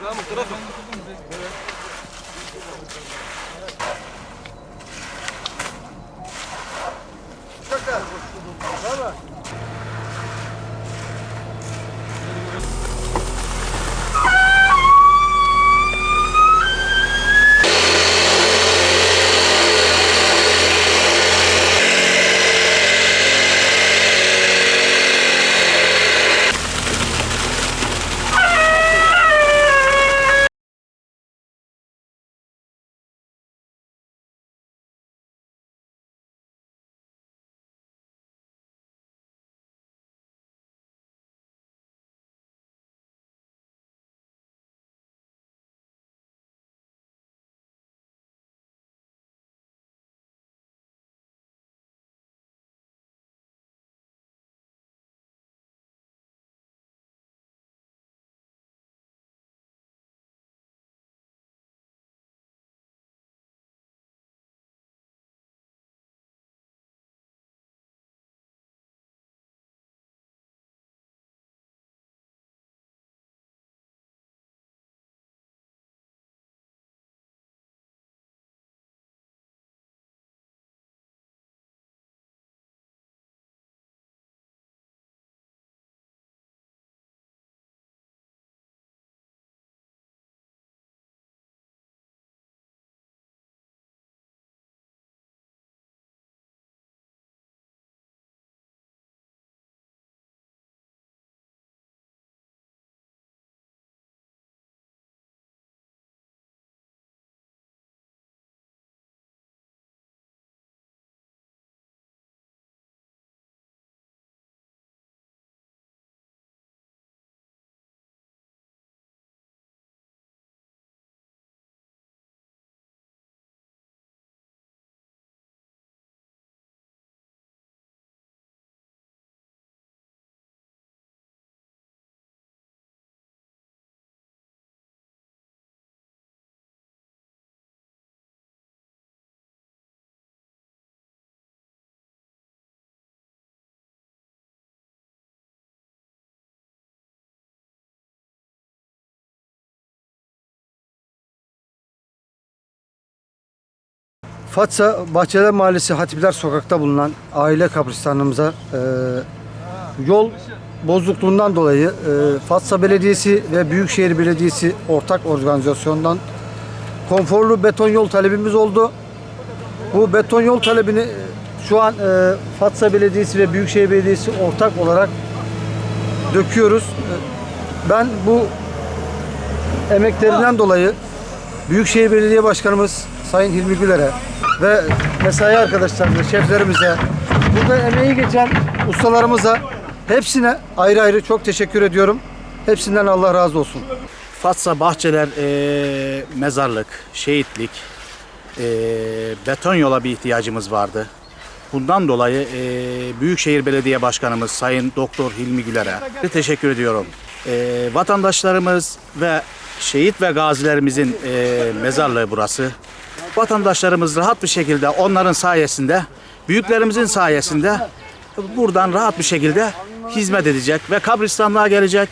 Trafik. Trafik. Evet. Fatsa Bahçeler Mahallesi Hatipler Sokak'ta bulunan aile kabristanlığımıza e, yol bozukluğundan dolayı e, Fatsa Belediyesi ve Büyükşehir Belediyesi ortak organizasyondan konforlu beton yol talebimiz oldu. Bu beton yol talebini e, şu an e, Fatsa Belediyesi ve Büyükşehir Belediyesi ortak olarak döküyoruz. E, Ben bu emeklerinden dolayı Büyükşehir Belediye Başkanımız Sayın Hilmi Güler'e ve mesai arkadaşlarımıza, şeflerimize, burada emeği geçen ustalarımıza hepsine ayrı ayrı çok teşekkür ediyorum. Hepsinden Allah razı olsun. Fatsa Bahçeler eee, mezarlık, şehitlik, eee, beton yola bir ihtiyacımız vardı. Bundan dolayı eee, Büyükşehir Belediye Başkanımız Sayın Doktor Hilmi Güler'e teşekkür ediyorum. Eee, vatandaşlarımız ve şehit ve gazilerimizin eee, mezarlığı burası. Vatandaşlarımız rahat bir şekilde onların sayesinde, büyüklerimizin sayesinde buradan rahat bir şekilde hizmet edecek ve kabristanlığa gelecek.